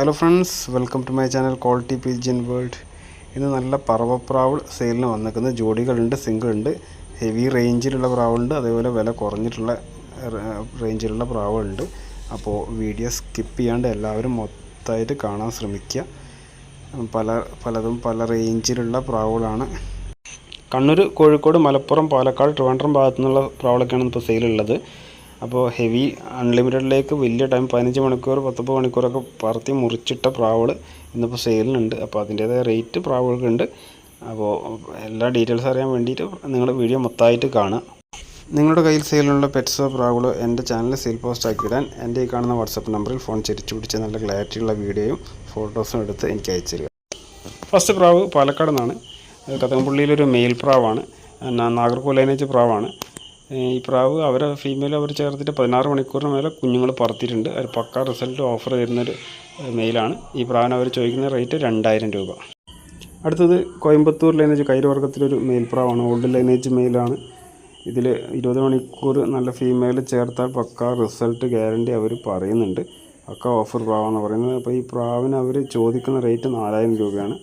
Hello friends welcome to my channel quality pigeon world ഇന്ന് നല്ല പറവപ്രാവ് സെയിലിന് വന്നിരിക്കുന്ന ജോഡികളുണ്ട് സിംഗിൾ ഉണ്ട് ഹെവി റേഞ്ചിലുള്ള പ്രാവുണ്ട് അതേപോലെ വില കുറഞ്ഞിട്ടുള്ള റേഞ്ചിലുള്ള പ്രാവുണ്ട് അപ്പോൾ വീഡിയോ സ്കിപ്പ് ചെയ്യാണ്ട് എല്ലാവരും മൊത്തമായിട്ട് കാണാൻ ശ്രമിക്കുക. പല പലതും പല റേഞ്ചിലുള്ള പ്രാവുകളാണ് കണ്ണൂർ കോഴിക്കോട് മലപ്പുറം പാലക്കാട് ട്രിവാൻഡ്രം ഭാഗത്തു നിന്നുള്ള ഇപ്പോൾ സെയിലുള്ളത് അപ്പോൾ ഹെവി അൺലിമിറ്റഡിലേക്ക് വലിയ ടൈം പതിനഞ്ച് മണിക്കൂർ പത്തൊമ്പത് മണിക്കൂറൊക്കെ പറത്തി മുറിച്ചിട്ട പ്രാവുകൾ ഇന്നിപ്പോൾ സെയിലിനുണ്ട്. അപ്പോൾ അതിന്റേതായ റേറ്റ് പ്രാവുകൾക്കുണ്ട്. അപ്പോൾ എല്ലാ ഡീറ്റെയിൽസ് അറിയാൻ വേണ്ടിയിട്ട് നിങ്ങൾ വീഡിയോ മൊത്തമായിട്ട് കാണുക. നിങ്ങളുടെ കയ്യിൽ സെയിലുള്ള പെറ്റ്സോ പ്രാവുകളോ എന്റെ ചാനൽ സെയിൽ പോസ്റ്റ് ആക്കിയിടാൻ എന്റെ ഈ കാണുന്ന വാട്സപ്പ് നമ്പറിൽ ഫോൺ ചിരിച്ചു പിടിച്ച് നല്ല ക്ലാരിറ്റിയുള്ള വീഡിയോയും ഫോട്ടോസും എടുത്ത് എനിക്ക് അയച്ചു തരിക. ഫസ്റ്റ് പ്രാവ് പാലക്കാട് നിന്നാണ്. കത്തമ്പുള്ളിയിലൊരു മെയിൽ പ്രാവാണ്. നാഗർകോലൈനേജ് പ്രാവാണ്. ഈ പ്രാവ് അവരെ ഫീമെയിൽ അവർ ചേർത്തിട്ട് പതിനാറ് മണിക്കൂറിന് മേലെ കുഞ്ഞുങ്ങൾ പറത്തിയിട്ടുണ്ട്. അവർ പക്ക റിസൾട്ട് ഓഫർ തരുന്നൊരു മെയിലാണ് ഈ പ്രാവിന് അവർ ചോദിക്കുന്ന റേറ്റ് രണ്ടായിരം രൂപ. അടുത്തത് കോയമ്പത്തൂർ ലൈനേജ് കൈരവർഗത്തിലൊരു മെയിൽ പ്രാവാണ്. ഓൾഡ് ലൈനേജ് മെയിലാണ് ഇതിൽ ഇരുപത് മണിക്കൂർ നല്ല ഫീമെയിൽ ചേർത്താൽ പക്ക റിസൾട്ട് ഗ്യാരണ്ടി അവർ പറയുന്നുണ്ട്. പക്ക ഓഫർ പ്രാവാന്ന് പറയുന്നത്. അപ്പോൾ ഈ പ്രാവിന് അവർ ചോദിക്കുന്ന റേറ്റ് നാലായിരം രൂപയാണ്.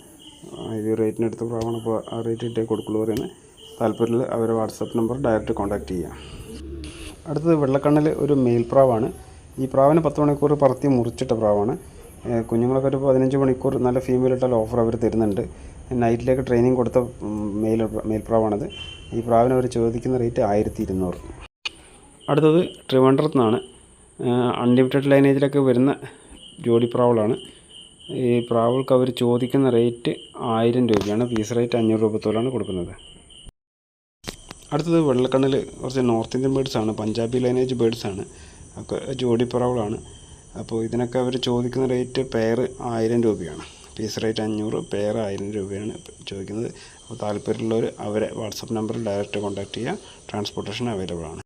ഇത് റേറ്റിനടുത്ത പ്രാവാണ്. അപ്പോൾ ആ റേറ്റ് ഇട്ടേ കൊടുക്കുള്ളൂ പറയുന്നത്. താല്പര്യത്തിൽ അവരെ വാട്സപ്പ് നമ്പർ ഡയറക്റ്റ് കോൺടാക്റ്റ് ചെയ്യാം. അടുത്തത് വെള്ളക്കണ്ണിൽ ഒരു മെയിൽ പ്രാവാണ്. ഈ പ്രാവിന് പത്ത് മണിക്കൂർ പറത്തി മുറിച്ചിട്ട പ്രാവാണ്. കുഞ്ഞുങ്ങളൊക്കെ ഒരു പതിനഞ്ച് മണിക്കൂർ നല്ല ഫീമെയിൽ ഓഫർ അവർ തരുന്നുണ്ട്. നൈറ്റിലേക്ക് ട്രെയിനിങ് കൊടുത്ത മെയിൽ മെയിൽ ഈ പ്രാവിന് അവർ ചോദിക്കുന്ന റേറ്റ് ആയിരത്തി ഇരുന്നൂറ്. അടുത്തത് ട്രിവാൻഡ്രത്ത് അൺലിമിറ്റഡ് ലൈനേജിലൊക്കെ വരുന്ന ജോഡി പ്രാവുകളാണ്. ഈ പ്രാവുകൾക്ക് അവർ ചോദിക്കുന്ന റേറ്റ് ആയിരം രൂപയാണ്. പീസ് റേറ്റ് അഞ്ഞൂറ് രൂപ കൊടുക്കുന്നത്. അടുത്തത് വെള്ളക്കണ്ണിൽ കുറച്ച് നോർത്ത് ഇന്ത്യൻ ബേഡ്സാണ് പഞ്ചാബി ലൈനേജ് ബേഡ്സാണ്. ഒക്കെ ജോഡി പ്രാവുകളാണ് അപ്പോൾ ഇതിനൊക്കെ അവർ ചോദിക്കുന്ന റേറ്റ് പെയർ ആയിരം രൂപയാണ്. പീസ് റേറ്റ് അഞ്ഞൂറ് പെയർ ആയിരം രൂപയാണ് ചോദിക്കുന്നത്. അപ്പോൾ താല്പര്യമുള്ളവർ അവരെ വാട്സപ്പ് നമ്പറിൽ ഡയറക്റ്റ് കോൺടാക്ട് ചെയ്യുക. ട്രാൻസ്പോർട്ടേഷൻ അവൈലബിൾ ആണ്.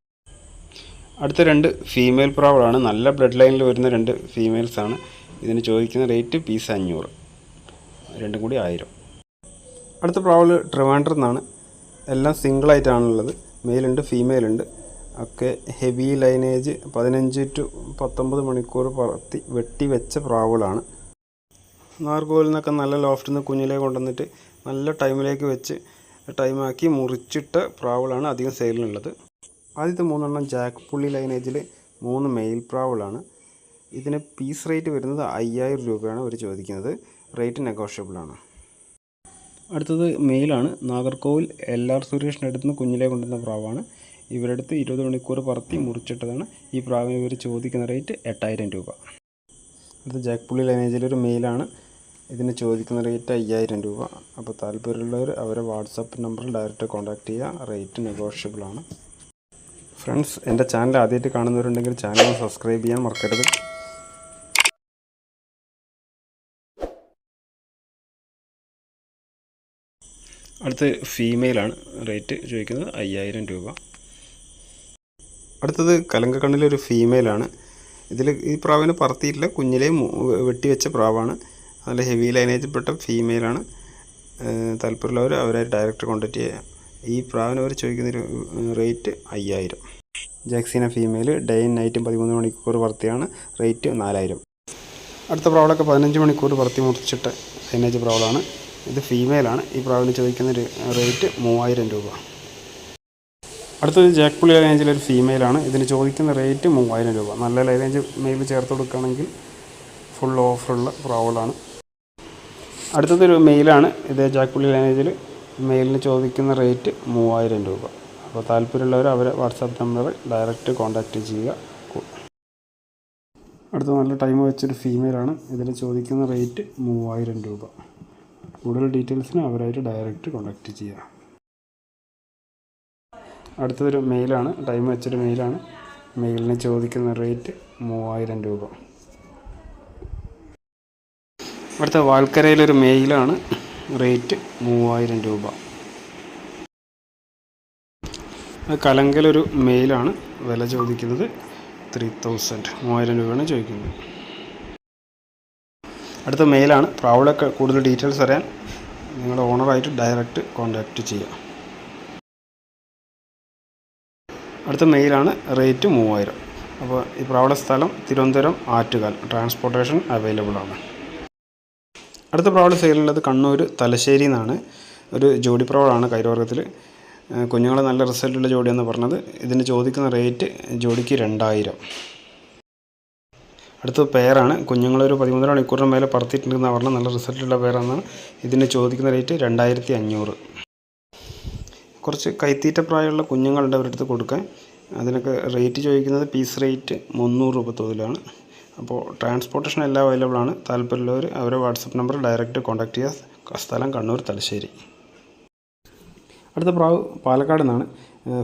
അടുത്ത രണ്ട് ഫീമെയിൽ പ്രാവളാണ് നല്ല ബ്ലഡ് ലൈനിൽ വരുന്ന രണ്ട് ഫീമെയിൽസാണ് ഇതിന് ചോദിക്കുന്ന റേറ്റ് പീസ് അഞ്ഞൂറ്. രണ്ടും കൂടി ആയിരം. അടുത്ത പ്രാവൾ ട്രിവാൻഡ്രം നിന്നാണ്. എല്ലാം സിംഗിളായിട്ടാണുള്ളത് മെയിലുണ്ട് ഫീമെയിലുണ്ട് ഒക്കെ ഹെവി ലൈനേജ് പതിനഞ്ച് ടു പത്തൊമ്പത് മണിക്കൂർ പറത്തി വെട്ടി വെച്ച പ്രാവുകളാണ്. നാർഗോയിൽ നിന്നൊക്കെ നല്ല ലോഫ്റ്റിൽ നിന്ന് കുഞ്ഞിലെ കൊണ്ടുവന്നിട്ട് നല്ല ടൈമിലേക്ക് വെച്ച് ടൈമാക്കി മുറിച്ചിട്ട പ്രാവുകളാണ് അധികം സെയിലിനുള്ളത് ആദ്യത്തെ മൂന്നെണ്ണം ജാക്ക് പുള്ളി ലൈനേജിൽ മൂന്ന് മെയിൽ പ്രാവുകളാണ്. ഇതിന് പീസ് റേറ്റ് വരുന്നത് അയ്യായിരം രൂപയാണ് അവർ ചോദിക്കുന്നത്. റേറ്റ് നെഗോഷ്യബിളാണ് അടുത്തത് മെയിലാണ്. നാഗർകോവിൽ എൽ ആർ സുരേഷിന്റെ അടുത്ത് നിന്ന് കുഞ്ഞിലെ കൊണ്ടുവന്ന പ്രാവാണ്. ഇവരുടെ അടുത്ത് ഇരുപത് മണിക്കൂർ പറത്തി മുറിച്ചിട്ടതാണ്. ഈ പ്രാവിന് ഇവർ ചോദിക്കുന്ന റേറ്റ് എട്ടായിരം രൂപ. അടുത്ത ജാക്പുള്ളി ലൈനേജിലൊരു മെയിലാണ്. ഇതിന് ചോദിക്കുന്ന റേറ്റ് അയ്യായിരം രൂപ. അപ്പോൾ താല്പര്യമുള്ളവർ അവരെ വാട്സപ്പ് നമ്പറിൽ ഡയറക്റ്റ് കോൺടാക്ട് ചെയ്യുക റേറ്റ് നെഗോഷ്യബിൾ ആണ് ഫ്രണ്ട്സ് എന്റെ ചാനൽ ആദ്യമായിട്ട് കാണുന്നവരുണ്ടെങ്കിൽ ചാനൽ സബ്സ്ക്രൈബ് ചെയ്യാൻ മറക്കരുത്. അടുത്ത് ഫീമെയിലാണ് റേറ്റ് ചോദിക്കുന്നത് അയ്യായിരം രൂപ. അടുത്തത് കലങ്കക്കണ്ണിലൊരു ഫീമെയിലാണ് ഇതിൽ ഈ പ്രാവിന് പറത്തിയിട്ടില്ല കുഞ്ഞിലെ വെട്ടിവെച്ച പ്രാവാണ്. നല്ല ഹെവി ലൈനേജിൽപ്പെട്ട ഫീമെയിലാണ് താല്പര്യമുള്ളവർ അവരെ ഡയറക്റ്റ് കോൺടാക്ട് ചെയ്യുക ഈ പ്രാവിന് അവർ ചോദിക്കുന്ന റേറ്റ് അയ്യായിരം. ജാക്സീന ഫീമെയിൽ ഡേയും നൈറ്റും പതിമൂന്ന് മണിക്കൂർ വർത്തിയാണ് റേറ്റ് നാലായിരം. അടുത്ത പ്രാവളൊക്കെ പതിനഞ്ച് മണിക്കൂർ വർത്തി മുറിച്ചിട്ട് ലൈനേജ് പ്രാവളാണ്. ഇത് ഫീമെയിലാണ് ഈ പ്രാവിന് ചോദിക്കുന്ന റേറ്റ് മൂവായിരം രൂപ. അടുത്തത് ജാക്പുള്ളി ലൈനേജിൽ ഒരു ഫീമെയിലാണ് ഇതിന് ചോദിക്കുന്ന റേറ്റ് മൂവായിരം രൂപ. നല്ല ലൈനേജ് മെയിൽ ചേർത്ത് കൊടുക്കുകയാണെങ്കിൽ ഫുൾ ഓഫറുള്ള പ്രാവുകളാണ് അടുത്തതൊരു മെയിലാണ് ഇത് ജാക്പുള്ളി ലൈനേജിൽ മെയിലിന് ചോദിക്കുന്ന റേറ്റ് മൂവായിരം രൂപ. അപ്പോൾ താല്പര്യമുള്ളവർ അവരെ വാട്സാപ്പ് നമ്പറിൽ ഡയറക്റ്റ് കോൺടാക്റ്റ് ചെയ്യുക. അടുത്ത നല്ല ടൈം വെച്ചൊരു ഫീമെയിലാണ് ഇതിന് ചോദിക്കുന്ന റേറ്റ് മൂവായിരം രൂപ. കൂടുതൽ ഡീറ്റെയിൽസിന് അവരായിട്ട് ഡയറക്റ്റ് കോൺടാക്റ്റ് ചെയ്യുക അടുത്തൊരു മെയിലാണ് ടൈം വെച്ചൊരു മെയിലാണ് മെയിലിന് ചോദിക്കുന്ന റേറ്റ് മൂവായിരം രൂപ. അടുത്ത വാൽക്കരയിലൊരു മെയിലാണ് റേറ്റ് മൂവായിരം രൂപ. കലങ്കലൊരു മെയിലാണ് വില ചോദിക്കുന്നത് ത്രീ തൗസൻഡ് മൂവായിരം രൂപയാണ് ചോദിക്കുന്നത്. അടുത്ത മെയിലാണ് പ്രാവളൊക്കെ കൂടുതൽ ഡീറ്റെയിൽസ് അറിയാൻ നിങ്ങളുടെ ഓണറായിട്ട് ഡയറക്റ്റ് കോൺടാക്റ്റ് ചെയ്യാം അടുത്ത മെയിലാണ് റേറ്റ് മൂവായിരം. അപ്പോൾ ഈ പ്രാവള സ്ഥലം തിരുവനന്തപുരം ആറ്റുകാൽ. ട്രാൻസ്പോർട്ടേഷൻ അവൈലബിൾ ആണ്. അടുത്ത പ്രാവള സെയിലുള്ളത് കണ്ണൂർ തലശ്ശേരി എന്നാണ്. ഒരു ജോഡി പ്രാവളാണ് കൈരവർഗത്തിൽ. കുഞ്ഞുങ്ങൾ നല്ല റിസൾട്ടുള്ള ജോഡിയെന്ന് പറഞ്ഞത്. ഇതിന് ചോദിക്കുന്ന റേറ്റ് ജോഡിക്ക് രണ്ടായിരം. അടുത്ത പേരാണ് കുഞ്ഞുങ്ങളൊരു പതിമൂന്നര മണിക്കൂറിന് മേലെ പറത്തിയിട്ടുണ്ടെന്ന് പറഞ്ഞാൽ നല്ല റിസൾട്ടുള്ള പേരാണെന്നാണ് ഇതിന് ചോദിക്കുന്ന റേറ്റ് രണ്ടായിരത്തി അഞ്ഞൂറ് കുറച്ച് കൈത്തീറ്റ പ്രായമുള്ള കുഞ്ഞുങ്ങളുണ്ട് അവരുടെ അടുത്ത് കൊടുക്കാൻ. അതിനൊക്കെ റേറ്റ് ചോദിക്കുന്നത് പീസ് റേറ്റ് മുന്നൂറ് രൂപ തോതിലാണ് അപ്പോൾ ട്രാൻസ്പോർട്ടേഷൻ എല്ലാം അവൈലബിൾ ആണ്. താല്പര്യമുള്ളവർ അവരെ വാട്സപ്പ് നമ്പർ ഡയറക്റ്റ് കോൺടാക്ട് ചെയ്യുക സ്ഥലം കണ്ണൂർ തലശ്ശേരി. അടുത്ത പ്രാവ് പാലക്കാട് നിന്നാണ്.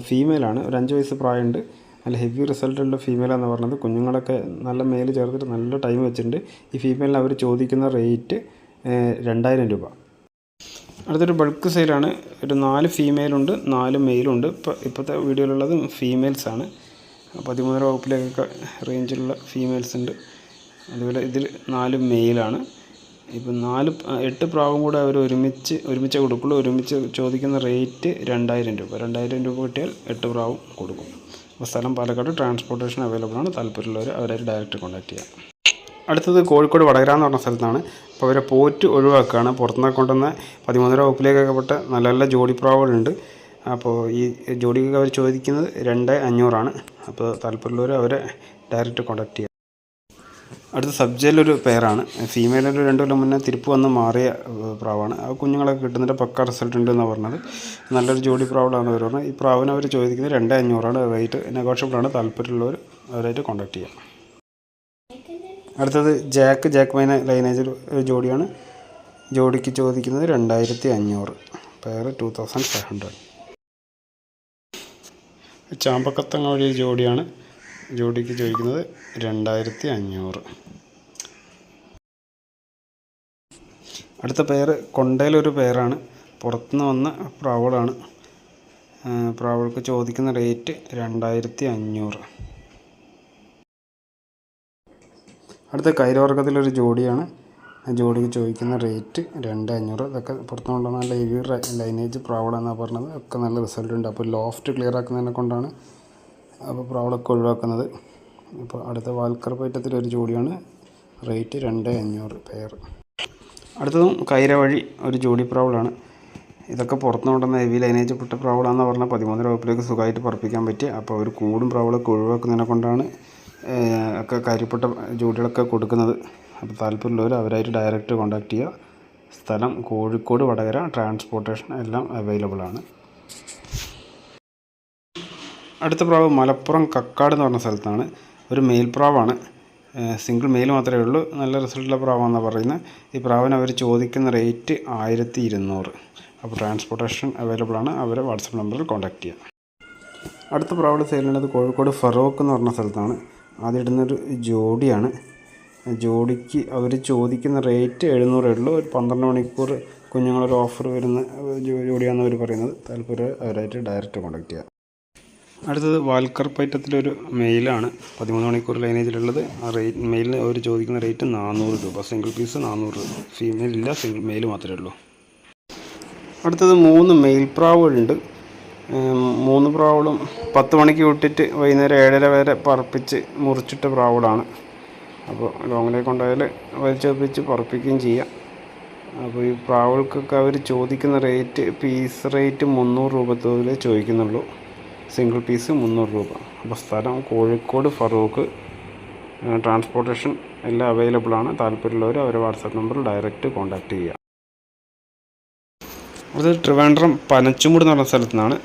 ഫീമെയിലാണ് ഒരു അഞ്ച് വയസ്സ് പ്രായമുണ്ട്. നല്ല ഹെവി റിസൾട്ടുള്ള ഫീമെയിലാന്ന് പറഞ്ഞത്. കുഞ്ഞുങ്ങളൊക്കെ നല്ല മേൽ ചേർത്തിട്ട് നല്ല ടൈം വെച്ചിട്ടുണ്ട്. ഈ ഫീമെയിലിന് അവർ ചോദിക്കുന്ന റേറ്റ് രണ്ടായിരം രൂപ. അടുത്തൊരു ബൾക്ക് സെയിലാണ് ഒരു നാല് ഫീമെയിലുണ്ട് നാല് മെയിലുണ്ട് ഇപ്പോൾ ഇപ്പോഴത്തെ വീഡിയോയിലുള്ളത് ഫീമെയിൽസാണ് പതിമൂന്നര വകുപ്പിലേക്കൊക്കെ റേഞ്ചിലുള്ള ഫീമെയിൽസ് ഉണ്ട്. അതുപോലെ ഇതിൽ നാല് മെയിലാണ് ഇപ്പം നാല് എട്ട് പ്രാവും കൂടെ അവർ ഒരുമിച്ച് ഒരുമിച്ച് കൊടുക്കുള്ളൂ. ഒരുമിച്ച് ചോദിക്കുന്ന റേറ്റ് രണ്ടായിരം രൂപ. രണ്ടായിരം രൂപ കിട്ടിയാൽ എട്ട് പ്രാവും കൊടുക്കും. അപ്പോൾ സ്ഥലം പാലക്കാട് ട്രാൻസ്പോർട്ടേഷൻ അവൈലബിൾ ആണ്. താല്പര്യമുള്ളവർ അവരെ ഡയറക്റ്റ് കോൺടാക്ട് ചെയ്യാം. അടുത്തത് കോഴിക്കോട് വടകര എന്ന് പറഞ്ഞ സ്ഥലത്താണ്. അപ്പോൾ അവരെ പോറ്റ് ഒഴിവാക്കുകയാണ്. പുറത്തുനിന്ന് കൊണ്ടുവന്ന പതിമൂന്നര വകുപ്പിലേക്കൊക്കെ പെട്ട നല്ല നല്ല ജോഡി പ്രാവുകളുണ്ട് അപ്പോൾ ഈ ജോഡിക്കൊക്കെ അവർ ചോദിക്കുന്നത് രണ്ട് അഞ്ഞൂറാണ്. അപ്പോൾ താല്പര്യമുള്ളവർ അവരെ ഡയറക്റ്റ് കോൺടാക്ട് ചെയ്യുക അടുത്ത സബ്ജയിലൊരു പേരാണ്. ഫീമെയിലൊരു രണ്ട് കൊല്ലം മുന്നേ തിരുപ്പ് വന്ന് മാറിയ പ്രാവാണ്. ആ കുഞ്ഞുങ്ങളൊക്കെ കിട്ടുന്നതിന്റെ പക്ക റിസൾട്ട് ഉണ്ട് പറഞ്ഞത്. നല്ലൊരു ജോഡി പ്രാവളാണ് അവർ പറഞ്ഞത് ഈ പ്രാവിനെ അവർ ചോദിക്കുന്നത് രണ്ട് അഞ്ഞൂറാണ്. റേറ്റ് നെഗോഷ്യബിളാണ്. താല്പര്യമുള്ളവർ അവരായിട്ട് കോൺടാക്ട് ചെയ്യാം. അടുത്തത് ജാക്ക്. ജാക്ക് മൈന ലൈനേജ് ഒരു ജോഡിയാണ്. ജോഡിക്ക് ചോദിക്കുന്നത് രണ്ടായിരത്തി അഞ്ഞൂറ്. Pair two thousand five hundred. ചാമ്പക്കത്തങ്ങ വഴി ജോഡിയാണ്. ജോഡിക്ക് ചോദിക്കുന്നത് രണ്ടായിരത്തി അഞ്ഞൂറ് അടുത്ത പേര് കൊണ്ടയിലൊരു പേരാണ്. പുറത്തുനിന്ന് വന്ന പ്രാവളാണ്. പ്രാവൾക്ക് ചോദിക്കുന്ന റേറ്റ് രണ്ടായിരത്തി അഞ്ഞൂറ് അടുത്ത കൈരവർഗത്തിലൊരു ജോഡിയാണ്. ജോഡിക്ക് ചോദിക്കുന്ന റേറ്റ് രണ്ട് അഞ്ഞൂറ് ഇതൊക്കെ പുറത്തുനിന്നുള്ള നല്ല ഹെവി ലൈനേജ് പ്രാവളെന്നാണ് പറഞ്ഞത്. ഒക്കെ നല്ല റിസൾട്ട് ഉണ്ട്. അപ്പോൾ ലോഫ്റ്റ് ക്ലിയർ ആക്കുന്നതിനെ കൊണ്ടാണ് അപ്പോൾ പ്രാവളൊക്കെ ഒഴിവാക്കുന്നത്. അപ്പോൾ അടുത്ത വാൽക്കർ പയറ്റത്തിലൊരു ജോഡിയാണ്. റേറ്റ് രണ്ട് അഞ്ഞൂറ് പെയർ. അടുത്തതും കൈര വഴി ഒരു ജോഡി പ്രാവളാണ്. ഇതൊക്കെ പുറത്തുനിന്ന് കൊണ്ടുവന്ന ഹെവി ലൈനേജ് പെട്ട പ്രാവളാന്ന് പറഞ്ഞാൽ പതിമൂന്ന് രൂപയിലേക്ക് സുഖമായിട്ട് പറപ്പിക്കാൻ പറ്റി. അപ്പോൾ ഒരു കൂടും പ്രാവളൊക്കെ ഒഴിവാക്കുന്നതിനെ കൊണ്ടാണ് ഒക്കെ കാര്യപ്പെട്ട ജോഡികളൊക്കെ കൊടുക്കുന്നത്. അപ്പോൾ താല്പര്യമുള്ളവർ അവരായിട്ട് ഡയറക്റ്റ് കോൺടാക്റ്റ് ചെയ്യുക. സ്ഥലം കോഴിക്കോട് വടകര ട്രാൻസ്പോർട്ടേഷൻ എല്ലാം അവൈലബിൾ ആണ് അടുത്ത പ്രാവ് മലപ്പുറം കക്കാട് എന്ന് പറഞ്ഞ സ്ഥലത്താണ്. ഒരു മെയിൽ പ്രാവാണ്. സിംഗിൾ മെയിൽ മാത്രമേ ഉള്ളൂ. നല്ല റിസൾട്ടുള്ള പ്രാവാണെന്നാണ് പറയുന്നത്. ഈ പ്രാവിന് അവർ ചോദിക്കുന്ന റേറ്റ് ആയിരത്തി ഇരുന്നൂറ് അപ്പോൾ ട്രാൻസ്പോർട്ടേഷൻ അവൈലബിൾ ആണ്. അവരെ വാട്സപ്പ് നമ്പറിൽ കോൺടാക്ട് ചെയ്യാം. അടുത്ത പ്രാവൾ സെയിലുള്ളത് കോഴിക്കോട് ഫറോക്ക് എന്ന് പറഞ്ഞ സ്ഥലത്താണ്. ആദ്യം ഇടുന്നൊരു ജോഡിയാണ്. ജോഡിക്ക് അവർ ചോദിക്കുന്ന റേറ്റ് എഴുന്നൂറേ ഉള്ളൂ. ഒരു പന്ത്രണ്ട് മണിക്കൂർ കുഞ്ഞുങ്ങളൊരു ഓഫർ വരുന്ന ജോഡിയാണെന്ന് അവർ പറയുന്നത്. താല്പര്യം അവരായിട്ട് ഡയറക്റ്റ് കോൺടാക്ട് ചെയ്യുക അടുത്തത് വാൽക്കർ പൈറ്റത്തിലൊരു മെയിലാണ്. പതിമൂന്ന് മണിക്കൂർ ലൈനേജിലുള്ളത്. ആ റേറ്റ് മെയിലിന് അവർ ചോദിക്കുന്ന റേറ്റ് നാനൂറ് രൂപ. സിംഗിൾ പീസ് നാനൂറ് രൂപ. ഫീമെയിൽ ഇല്ല സിംഗിൾ മെയിൽ മാത്രമേ ഉള്ളൂ. അടുത്തത് മൂന്ന് മെയിൽ പ്രാവുകളുണ്ട്. മൂന്ന് പ്രാവുകളും പത്ത് മണിക്ക് വിട്ടിട്ട് വൈകുന്നേരം ഏഴര വരെ പറപ്പിച്ച് മുറിച്ചിട്ട പ്രാവുകളാണ്. അപ്പോൾ ലോങ്ങിലേക്ക് കൊണ്ടുപോയാൽ വലിച്ചൊപ്പിച്ച് പറപ്പിക്കുകയും ചെയ്യാം. അപ്പോൾ ഈ പ്രാവുകൾക്കൊക്കെ അവർ ചോദിക്കുന്ന റേറ്റ് പീസ് റേറ്റ് മുന്നൂറ് രൂപ ചോദിക്കുന്നുള്ളൂ. സിംഗിൾ പീസ് മുന്നൂറ് രൂപ. അപ്പോൾ സ്ഥലം കോഴിക്കോട് ഫറൂഖ് ട്രാൻസ്പോർട്ടേഷൻ എല്ലാം അവൈലബിൾ ആണ്. താല്പര്യമുള്ളവർ അവരെ വാട്സാപ്പ് നമ്പറിൽ ഡയറക്റ്റ് കോൺടാക്റ്റ് ചെയ്യുക. അത് ട്രിവാൻഡ്രം പനച്ചുമൂട് എന്ന് പറഞ്ഞ സ്ഥലത്തു നിന്നാണ്.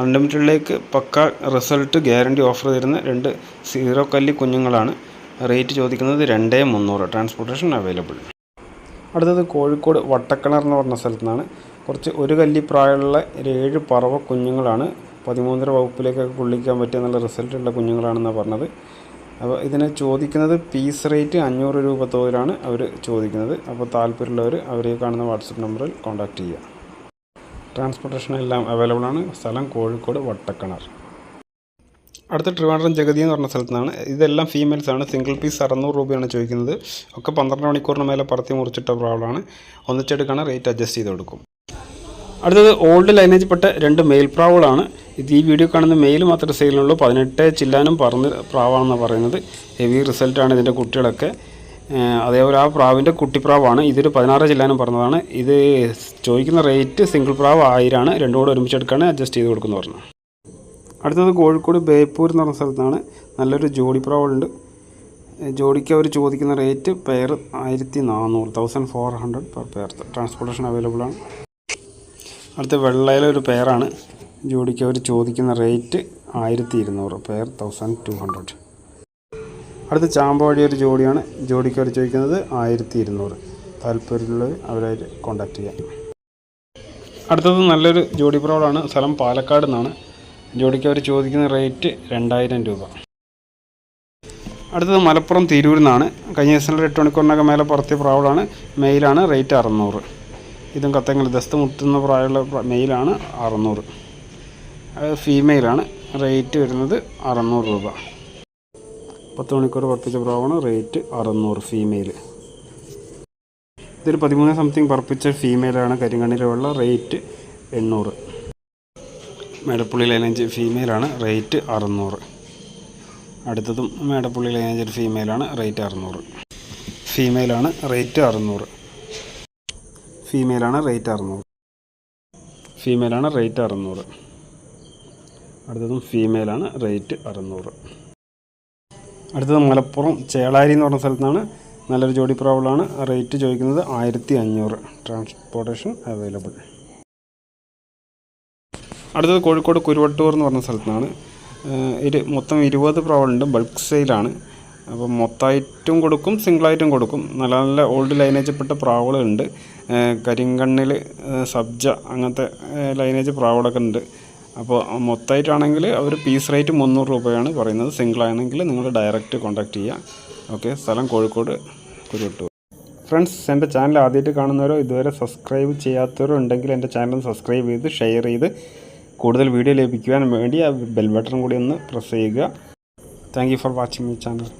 അൺലിമിറ്റഡിലേക്ക് പക്ക റിസൾട്ട് ഗ്യാരണ്ടി ഓഫർ തരുന്ന രണ്ട് സീറോ കല്ലി കുഞ്ഞുങ്ങളാണ്. റേറ്റ് ചോദിക്കുന്നത് രണ്ടേ മുന്നൂറ്. ട്രാൻസ്പോർട്ടേഷൻ അവൈലബിൾ അടുത്തത് കോഴിക്കോട് വട്ടക്കിണർ എന്ന് പറഞ്ഞ സ്ഥലത്തു നിന്നാണ്. കുറച്ച് ഒരു കല്ലി പ്രായമുള്ള ഏഴ് പറവ കുഞ്ഞുങ്ങളാണ്. പതിമൂന്നര വകുപ്പിലേക്കൊക്കെ കൊള്ളിക്കാൻ പറ്റിയ നല്ല റിസൾട്ടുള്ള കുഞ്ഞുങ്ങളാണെന്നാണ് പറഞ്ഞത്. അപ്പോൾ ഇതിനെ ചോദിക്കുന്നത് പീസ് റേറ്റ് അഞ്ഞൂറ് രൂപ തോതിലാണ് അവർ ചോദിക്കുന്നത്. അപ്പോൾ താല്പര്യമുള്ളവർ അവരെ കാണുന്ന വാട്സപ്പ് നമ്പറിൽ കോൺടാക്റ്റ് ചെയ്യുക. ട്രാൻസ്പോർട്ടേഷൻ എല്ലാം അവൈലബിൾ ആണ്. സ്ഥലം കോഴിക്കോട് വട്ടക്കിണർ അടുത്ത ട്രിവാൻഡ്രം ജഗതി എന്ന് പറഞ്ഞ സ്ഥലത്തു നിന്നാണ് ഇതെല്ലാം ഫീമെയിൽസ് ആണ്. സിംഗിൾ പീസ് അറുന്നൂറ് രൂപയാണ് ചോദിക്കുന്നത്. ഒക്കെ പന്ത്രണ്ട് മണിക്കൂറിന് മേലെ പറത്തി മുറിച്ചിട്ട പ്രോബ്ലമാണ് ഒന്നിച്ചെടുക്കാണ് റേറ്റ് അഡ്ജസ്റ്റ് ചെയ്ത് കൊടുക്കും. അടുത്തത് ഓൾഡ് ലൈനേജ് പെട്ട രണ്ട് മെയിൽ പ്രാവുകളാണ്. ഇത് ഈ വീഡിയോ കാണുന്ന മെയിൽ മാത്രമേ സെയിലുള്ളൂ പതിനെട്ട് ചില്ലാനും പറന്ന് പ്രാവാണെന്ന് പറയുന്നത്. ഹെവി റിസൾട്ടാണ് ഇതിന്റെ കുട്ടികളൊക്കെ. അതേപോലെ ആ പ്രാവിന്റെ കുട്ടിപ്രാവാണ് ഇതൊരു പതിനാറ് ചില്ലാനും പറഞ്ഞതാണ് ഇത് ചോദിക്കുന്ന റേറ്റ് സിംഗിൾ പ്രാവ് ആയിരമാണ് രണ്ടും കൂടെ ഒരുമിച്ച് എടുക്കുകയാണ് അഡ്ജസ്റ്റ് ചെയ്ത് കൊടുക്കുന്നു പറഞ്ഞു. അടുത്തത് കോഴിക്കോട് ബേപ്പൂർ എന്ന് പറഞ്ഞ സ്ഥലത്താണ്. നല്ലൊരു ജോഡി പ്രാവുണ്ട് ജോഡിക്ക് അവർ ചോദിക്കുന്ന റേറ്റ് പെയർ ആയിരത്തി നാനൂറ് thousand four hundred per pair transportation available ആണ്. അടുത്ത വെള്ളയിലൊരു പെയറാണ് ജോഡിക്ക് അവർ ചോദിക്കുന്ന റേറ്റ് ആയിരത്തി ഇരുന്നൂറ് പെയർ തൗസൻഡ് ടു ഹൺഡ്രഡ് അടുത്ത ചാമ്പവാടി ഒരു ജോഡിയാണ്. ജോഡിക്ക് അവർ ചോദിക്കുന്നത് ആയിരത്തി ഇരുന്നൂറ് താല്പര്യമുള്ളവർ അവരായിട്ട് കോൺടാക്റ്റ് ചെയ്യാം. അടുത്തത് നല്ലൊരു ജോഡി പ്രോഡാണ്. സ്ഥലം പാലക്കാട് നിന്നാണ്. ജോഡിക്ക് അവർ ചോദിക്കുന്ന റേറ്റ് രണ്ടായിരം രൂപ. അടുത്തത് മലപ്പുറം തിരൂരിൽ നിന്നാണ്. കഴിഞ്ഞ ദിവസം എട്ട് മണിക്കൂറിനൊക്കെ മേലെ പുറത്തിയ പ്രാവളാണ് മെയിലാണ് റേറ്റ് അറുന്നൂറ്. ഇതും കത്തങ്ങൾ ദസ്ത് മുട്ടുന്ന പ്രായമുള്ള പ്ര- മെയിലാണ് അറുന്നൂറ്. അത് ഫീമെയിലാണ്. റേറ്റ് വരുന്നത് അറുന്നൂറ് രൂപ. പത്ത് മണിക്കൂർ പറപ്പിച്ച പ്രാവാണ് റേറ്റ് അറുന്നൂറ് ഫീമെയിൽ. ഇതൊരു പതിമൂന്ന് സംതിങ് പറപ്പിച്ച ഫീമെയിലാണ് കരിങ്കണ്ണിലുള്ള റേറ്റ് എണ്ണൂറ്. മേടപ്പുള്ളി ലൈനേജ് ഫീമെയിലാണ് റേറ്റ് അറുന്നൂറ്. അടുത്തതും മേടപ്പുള്ളി ലൈനേജ് ഫീമെയിലാണ് റേറ്റ് അറുന്നൂറ്. ഫീമെയിലാണ് റേറ്റ് അറുന്നൂറ്. ഫീമെയിലാണ് റേറ്റ് അറുന്നൂറ്. ഫീമെയിലാണ് റേറ്റ് അറുന്നൂറ്. അടുത്തതും ഫീമെയിലാണ് റേറ്റ് അറുന്നൂറ്. അടുത്തത് മലപ്പുറം ചേളാരി എന്ന് പറഞ്ഞ സ്ഥലത്താണ് നല്ലൊരു ജോഡി പ്രാവളാണ് റേറ്റ് ചോദിക്കുന്നത് ആയിരത്തി അഞ്ഞൂറ് ട്രാൻസ്പോർട്ടേഷൻ അവൈലബിൾ അടുത്തത് കോഴിക്കോട് കുരുവട്ടൂർ എന്ന് പറഞ്ഞ സ്ഥലത്താണ്. ഇത് മൊത്തം ഇരുപത് പ്രാവുണ്ട് ബൾക്ക് സെയിലാണ് അപ്പോൾ മൊത്തമായിട്ടും കൊടുക്കും സിംഗിളായിട്ടും കൊടുക്കും. നല്ല നല്ല ഓൾഡ് ലൈനേജപ്പെട്ട പ്രാവുകളുണ്ട്. കരിങ്കണ്ണിൽ സബ്ജ അങ്ങനത്തെ ലൈനേജ് പ്രാവുകളൊക്കെ ഉണ്ട്. അപ്പോൾ മൊത്തമായിട്ടാണെങ്കിൽ അവർ പീസ് റേറ്റ് മുന്നൂറ് രൂപയാണ് പറയുന്നത്. സിംഗിൾ ആണെങ്കിൽ നിങ്ങൾ ഡയറക്റ്റ് കോൺടാക്ട് ചെയ്യുക. ഓക്കെ സ്ഥലം കോഴിക്കോട് കുരുവട്ടൂർ. ഫ്രണ്ട്സ് എന്റെ ചാനൽ ആദ്യമായിട്ട് കാണുന്നവരോ ഇതുവരെ സബ്സ്ക്രൈബ് ചെയ്യാത്തവരോ ഉണ്ടെങ്കിൽ എന്റെ ചാനൽ സബ്സ്ക്രൈബ് ചെയ്ത് ഷെയർ ചെയ്ത് കൂടുതൽ വീഡിയോ ലഭിക്കുവാൻ വേണ്ടി ആ ബെൽ ബട്ടൺ കൂടി ഒന്ന് പ്രസ് ചെയ്യുക. Thank for watching my channel